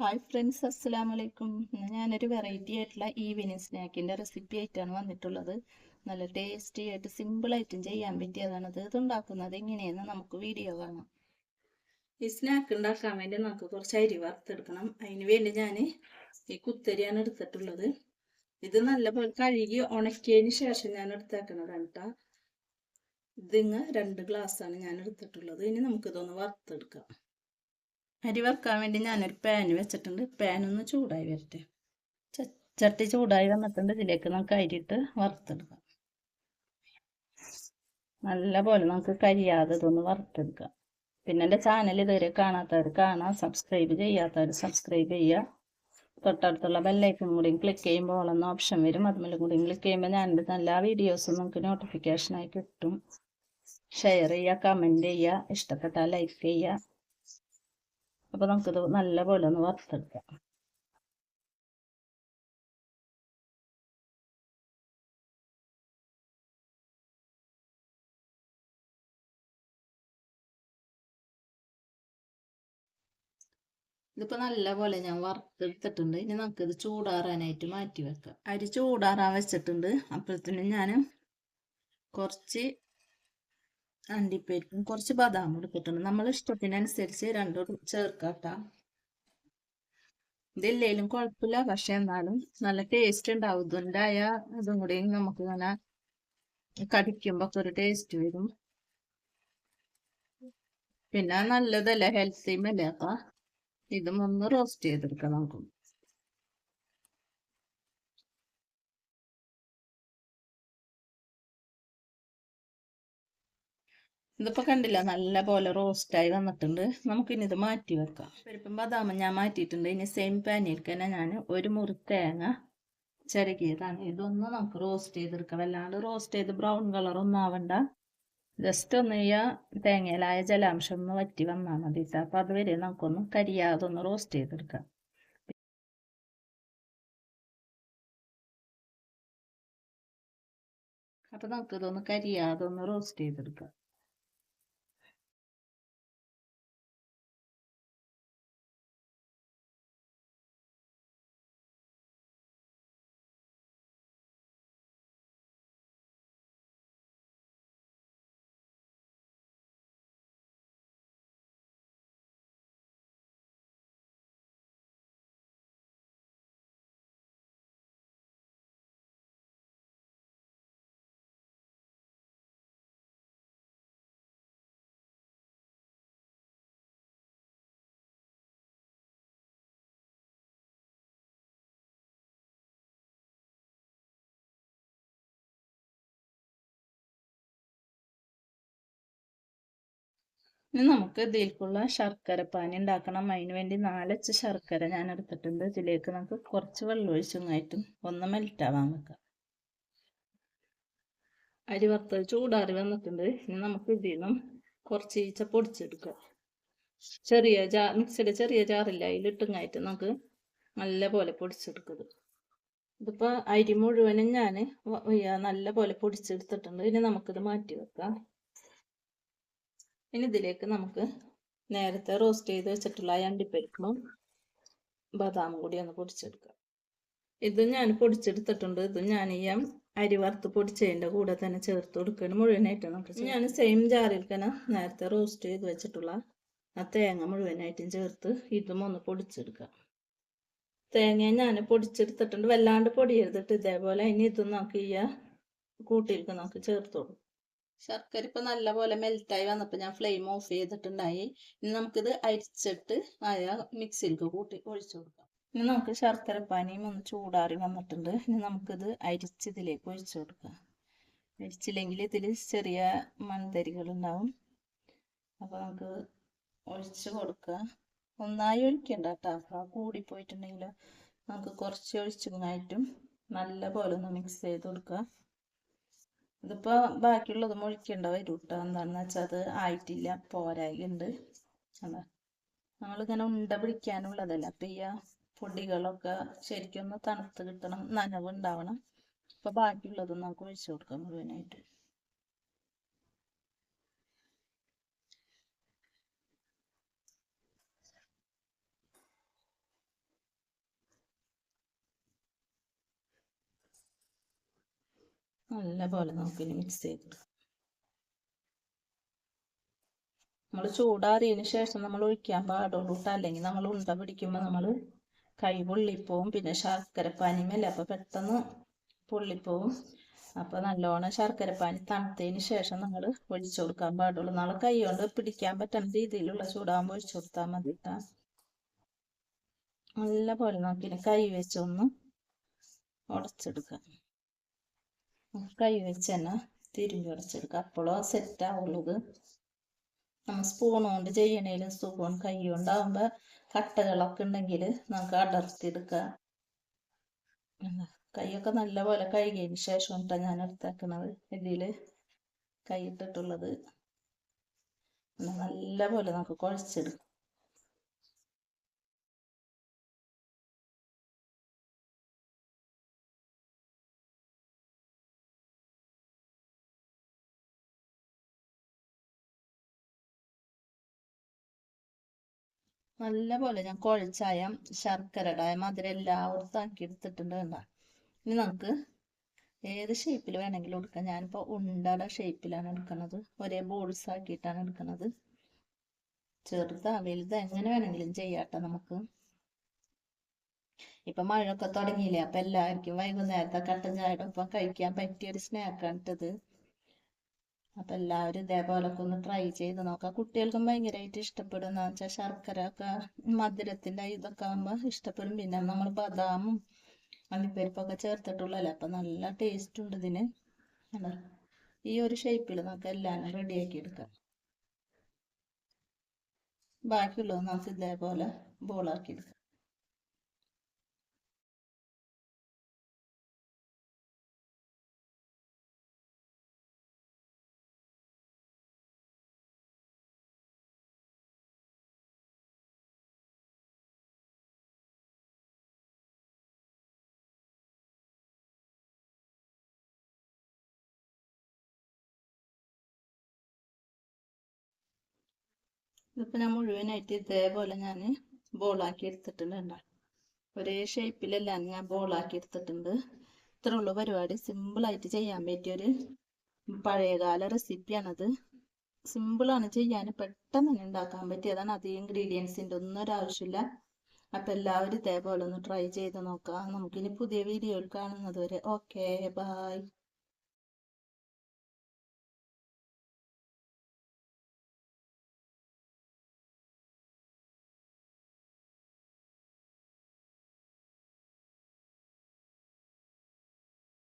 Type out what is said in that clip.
Hi friends അസ്സലാമു വലൈക്കും ഞാനൊരു വെറൈറ്റി ആയിട്ടുള്ള ഈവനിങ് സ്നാക്കിന്റെ റെസിപ്പി ആയിട്ടാണ് വന്നിട്ടുള്ളത്. നല്ല ടേസ്റ്റി ആയിട്ട് സിമ്പിളായിട്ടും ചെയ്യാൻ പറ്റിയതാണ്. ഇത് ഉണ്ടാക്കുന്നത് എങ്ങനെയെന്ന് നമുക്ക് വീഡിയോ കാണാം. ഈ സ്നാക്ക് ഉണ്ടാക്കാൻ വേണ്ടി നമുക്ക് കുറച്ച് അരി വറുത്തെടുക്കണം. അതിന് വേണ്ടി ഞാൻ ഈ കുത്തരിയാണ് എടുത്തിട്ടുള്ളത്. ഇത് നല്ലപോലെ കഴുകി ഉണക്കിയതിന് ശേഷം ഞാൻ എടുത്തേക്കുന്നതാണ് കേട്ടോ. ഇതിങ്ങ് രണ്ട് ഗ്ലാസ്സാണ് ഞാൻ എടുത്തിട്ടുള്ളത്. ഇനി നമുക്കിതൊന്ന് വറുത്തെടുക്കാം. അരി വറുക്കാൻ വേണ്ടി ഞാനൊരു പാൻ വെച്ചിട്ടുണ്ട്. പാൻ ഒന്ന് ചൂടായി വരട്ടെ. ചട്ടി ചൂടായി വന്നിട്ടുണ്ട്. ഇതിലേക്ക് നമുക്ക് അരിയിട്ട് വറുത്തെടുക്കാം. നല്ല പോലെ നമുക്ക് കരിയാതെ ഇതൊന്ന് വറുത്തെടുക്കാം. പിന്നെ എന്റെ ചാനൽ ഇതുവരെ കാണാത്തവർ കാണാം. സബ്സ്ക്രൈബ് ചെയ്യാത്തവർ സബ്സ്ക്രൈബ് ചെയ്യുക. തൊട്ടടുത്തുള്ള ബെല്ലൈക്കൺ കൂടി ക്ലിക്ക് ചെയ്യുമ്പോൾ ഓളെന്ന ഓപ്ഷൻ വരും. അതുപോലെ കൂടി ക്ലിക്ക് ചെയ്യുമ്പോൾ ഞാനെന്റെ എല്ലാ വീഡിയോസും നമുക്ക് നോട്ടിഫിക്കേഷനായി കിട്ടും. ഷെയർ ചെയ്യുക കമന്റ് ചെയ്യുക. ഇഷ്ടപ്പെട്ടാൽ ലൈക്ക് ചെയ്യുക. അപ്പോൾ നമുക്കിത് നല്ല പോലെ ഒന്ന് വറുത്തെടുക്കാം. ഇതിപ്പോൾ നല്ല പോലെ ഞാൻ വറുത്തെടുത്തിട്ടുണ്ട്. ഇനി നമുക്കിത് ചൂടാറാനായിട്ട് മാറ്റി വെക്കാം. അരി ചൂടാറാൻ വെച്ചിട്ടുണ്ട്. അപ്പോഴത്തേനും ഞാൻ കുറച്ച് അണ്ടിപ്പരിപ്പും കുറച്ച് ബദാം എടുത്തിട്ടുണ്ട്. നമ്മൾ ഇഷ്ടത്തിനനുസരിച്ച് രണ്ടും ചേർക്കാട്ട. ഇതില്ലേലും കുഴപ്പമില്ല. പക്ഷെ എന്നാലും നല്ല ടേസ്റ്റ് ഉണ്ടാവും. ഇതുണ്ടായ ഇതും കൂടി നമുക്ക് ഇങ്ങനെ കടിക്കുമ്പോൾ ഒരു ടേസ്റ്റ് വരും. പിന്നെ നല്ലതല്ലേ? ഹെൽത്തിയും അല്ലേ? അപ്പൊ ഇതും ഒന്ന് റോസ്റ്റ് ചെയ്തെടുക്കാം നമുക്ക്. ഇതിപ്പോൾ കണ്ടില്ല നല്ല പോലെ റോസ്റ്റായി വന്നിട്ടുണ്ട്. നമുക്കിനി ഇത് മാറ്റി വെക്കാം. പരിപ്പം ബദാമും ഞാൻ മാറ്റിയിട്ടുണ്ട്. ഇനി സെയിം പാനിൽ തന്നെ ഞാൻ ഒരു മുറി തേങ്ങ ചിരകിയതാണ്. ഇതൊന്ന് നമുക്ക് റോസ്റ്റ് ചെയ്തെടുക്കാം. വല്ലാണ്ട് റോസ്റ്റ് ചെയ്ത് ബ്രൗൺ കളറൊന്നും ആവണ്ട. ജസ്റ്റ് ഒന്ന് ഈ തേങ്ങയിലായ ജലാംശം ഒന്ന് വറ്റി വന്നാൽ മതി അപ്പോൾ അതുവരെ നമുക്കൊന്ന് കരിയാതെ ഒന്ന് റോസ്റ്റ് ചെയ്തെടുക്കാം. അപ്പോൾ നമുക്കിതൊന്ന് കരിയാതെ ഒന്ന് റോസ്റ്റ് ചെയ്തെടുക്കാം. ഇനി നമുക്ക് ഇതിലേക്കുള്ള ശർക്കര പാനി ഉണ്ടാക്കണം. അതിന് വേണ്ടി നാലച്ച് ശർക്കര ഞാൻ എടുത്തിട്ടുണ്ട്. ഇതിലേക്ക് നമുക്ക് കുറച്ച് വെള്ളം ഒഴിച്ചങ്ങായിട്ടും ഒന്ന് മെൽറ്റാവാൻ വെക്കാം. അരി വറുത്തത് ചൂടാറി വന്നിട്ടുണ്ട്. ഇനി നമുക്ക് ഇതിൽ നിന്നും കുറച്ച് ഈച്ച പൊടിച്ചെടുക്കാം. ചെറിയ ജാ മിക്സിയുടെ ചെറിയ ജാറില്ല. അതിലിട്ടുങ്ങായിട്ട് നമുക്ക് നല്ല പോലെ പൊടിച്ചെടുക്കത് ഇതിപ്പോൾ അരി മുഴുവനും ഞാൻ നല്ല പോലെ പൊടിച്ചെടുത്തിട്ടുണ്ട്. ഇനി നമുക്കിത് മാറ്റി വെക്കാം. ഇനി ഇതിലേക്ക് നമുക്ക് നേരത്തെ റോസ്റ്റ് ചെയ്ത് വെച്ചിട്ടുള്ള അണ്ടിപ്പരിപ്പും ബദാമും കൂടി ഒന്ന് പൊടിച്ചെടുക്കാം. ഇത് ഞാൻ പൊടിച്ചെടുത്തിട്ടുണ്ട്. ഇത് ഞാൻ ഈ അരി വറുത്ത് പൊടിച്ചതിന്റെ കൂടെ തന്നെ ചേർത്ത് കൊടുക്കണം മുഴുവനായിട്ട് നമുക്ക് ഞാൻ സെയിം ജാറിൽ തന്നെ നേരത്തെ റോസ്റ്റ് ചെയ്ത് വെച്ചിട്ടുള്ള ആ തേങ്ങ മുഴുവനായിട്ടും ചേർത്ത് ഇതും ഒന്ന് പൊടിച്ചെടുക്കാം. തേങ്ങ ഞാൻ പൊടിച്ചെടുത്തിട്ടുണ്ട്. വല്ലാണ്ട് പൊടിയെടുത്തിട്ട് ഇതേപോലെ ഇനി ഇതും നമുക്ക് ഈ കൂട്ടിയിലേക്ക് നമുക്ക് ചേർത്ത് കൊടുക്കും. ശർക്കര ഇപ്പം നല്ലപോലെ മെൽറ്റായി വന്നപ്പോൾ ഞാൻ ഫ്ലെയിം ഓഫ് ചെയ്തിട്ടുണ്ടായി. ഇനി നമുക്കിത് അരിച്ചിട്ട് ആയ മിക്സിയിലേക്ക് കൂട്ടി ഒഴിച്ചു കൊടുക്കാം. ഇനി നമുക്ക് ശർക്കര പാനിയും ഒന്ന് ചൂടാറി വന്നിട്ടുണ്ട്. ഇനി നമുക്കിത് അരിച്ച് ഇതിലേക്ക് ഒഴിച്ചു കൊടുക്കാം. അരിച്ചില്ലെങ്കിൽ ഇതിൽ ചെറിയ മൺതരികൾ ഉണ്ടാവും അപ്പോൾ നമുക്ക് ഒഴിച്ച് കൊടുക്കുക ഒന്നായി ഒഴിക്കണ്ട കേട്ടോ കൂടി പോയിട്ടുണ്ടെങ്കിൽ നമുക്ക് കുറച്ച് ഒഴിച്ചതായിട്ടും നല്ല പോലെ ഒന്ന് മിക്സ് ചെയ്ത് കൊടുക്കുക ഇതിപ്പോൾ ബാക്കിയുള്ളത് മുഴിക്കേണ്ട വരും കേട്ടോ എന്താണെന്ന് വെച്ചാൽ അത് ആയിട്ടില്ല. പോരായുണ്ട് അതാ. നമ്മളിങ്ങനെ ഉണ്ട പിടിക്കാനുള്ളതല്ല. അപ്പം ഈ പൊടികളൊക്കെ ശരിക്കും ഒന്ന് തണുത്ത് കിട്ടണം നനവ് ഉണ്ടാവണം അപ്പോൾ ബാക്കിയുള്ളത് നമുക്ക് ഒഴിച്ചു കൊടുക്കാം മുഴുവനായിട്ട്. നല്ല പോലെ നമുക്കിനി മിക്സ് ചെയ്തിടാം നമ്മൾ ചൂടാറിയതിന് ശേഷം നമ്മൾ ഒഴിക്കാൻ പാടുള്ളൂ കേട്ടോ അല്ലെങ്കിൽ നമ്മൾ ഉണ്ട പിടിക്കുമ്പോൾ നമ്മൾ കൈ പൊള്ളിപ്പോവും. പിന്നെ ശർക്കരപ്പാനിമല്ല അപ്പോൾ പെട്ടെന്ന് പൊള്ളിപ്പോവും. അപ്പോൾ നല്ലോണം ശർക്കരപ്പാനി തണുത്തതിന് ശേഷം നമ്മൾ ഒഴിച്ചു കൊടുക്കാൻ പാടുള്ളൂ. നാളെ കൈ കൊണ്ട് പിടിക്കാൻ പറ്റുന്ന രീതിയിലുള്ള ചൂടാകുമ്പോൾ ഒഴിച്ചു കൊടുത്താൽ മതി കേട്ടോ നല്ല പോലെ നോക്കി കൈ വെച്ചൊന്ന് ഉടച്ചെടുക്കാം. കൈ വെച്ച് തന്നെ തിരിഞ്ഞു ഉടച്ചെടുക്കുക അപ്പോഴോ സെറ്റ് ആവുള്ളൂ നമ്മൾ സ്പൂൺ കൊണ്ട് ചെയ്യണേലും സ്പൂൺ കൈ കൊണ്ടാകുമ്പോൾ കട്ടകളൊക്കെ ഉണ്ടെങ്കിൽ നമുക്ക് അടർത്തിയെടുക്കാം. കൈയൊക്കെ നല്ലപോലെ കഴുകിയതിന് ശേഷം കേട്ടോ ഞാൻ എടുത്തേക്കുന്നത് ഇതിൽ കൈ ഇട്ടിട്ടുള്ളത്. നല്ലപോലെ നമുക്ക് കുഴച്ചെടുക്കാം. നല്ല പോലെ ഞാൻ കുഴച്ചായ ശർക്കരയുടെ മധുരം എല്ലായിടത്തും ആക്കി എടുത്തിട്ടുണ്ട് കണ്ട? ഇനി നമുക്ക് ഏത് ഷേപ്പിൽ വേണമെങ്കിലും എടുക്കാം. ഞാനിപ്പോൾ ഉണ്ടയുടെ ഷേപ്പിലാണ് എടുക്കുന്നത്. ഒരേ ബോൾസ് ആക്കിയിട്ടാണ് എടുക്കുന്നത്. ചെറുതാ വലുതാ എങ്ങനെ വേണമെങ്കിലും ചെയ്യാട്ടോ നമുക്ക്. ഇപ്പൊ മഴയൊക്കെ തുടങ്ങിയില്ലേ അപ്പൊ എല്ലാവർക്കും വൈകുന്നേരത്തെ കട്ടൻ ചായയുടെ ഒപ്പം കഴിക്കാൻ പറ്റിയ ഒരു സ്നാക്കാണ് ഇട്ടത്. അപ്പൊ എല്ലാവരും ഇതേപോലൊക്കെ ഒന്ന് ട്രൈ ചെയ്ത് നോക്കാം. കുട്ടികൾക്കും ഭയങ്കരമായിട്ട് ഇഷ്ടപ്പെടും എന്ന് വെച്ചാൽ ശർക്കര ഒക്കെ മധുരത്തിന്റെ ഇതൊക്കെ ആകുമ്പോൾ ഇഷ്ടപ്പെടും. പിന്നെ നമ്മൾ ബദാമും അണ്ടിപ്പരിപ്പൊക്കെ ചേർത്തിട്ടുള്ളല്ലേ അപ്പൊ നല്ല ടേസ്റ്റ് ഉണ്ട് ഇതിന്. ഈ ഒരു ഷേപ്പിൽ നമുക്ക് എല്ലാം റെഡിയാക്കി എടുക്കാം. ബാക്കിയുള്ളത് നമുക്ക് ഇതേപോലെ ബോളാക്കി എടുക്കാം. ഇതിപ്പോൾ ഞാൻ മുഴുവനായിട്ട് ഇതേപോലെ ഞാൻ ബോളാക്കി എടുത്തിട്ടുണ്ട് ഒരേ ഷേപ്പിലെല്ലാം ഞാൻ ബോളാക്കി എടുത്തിട്ടുണ്ട്. ഇത്ര ഉള്ള പരിപാടി. സിമ്പിളായിട്ട് ചെയ്യാൻ പറ്റിയൊരു പഴയകാല റെസിപ്പിയാണത് സിമ്പിളാണ് ചെയ്യാൻ പെട്ടെന്ന് തന്നെ ഉണ്ടാക്കാൻ പറ്റിയതാണ് അധികം ഇൻഗ്രീഡിയൻസിന്റെ ഒന്നും ഒരാവശ്യമില്ല അപ്പം എല്ലാവരും ഇതേപോലെ ഒന്ന് ട്രൈ ചെയ്ത് നോക്കാം. നമുക്കിനി പുതിയ വീഡിയോയിൽ കാണുന്നത് വരെ ഓക്കെ ബായ്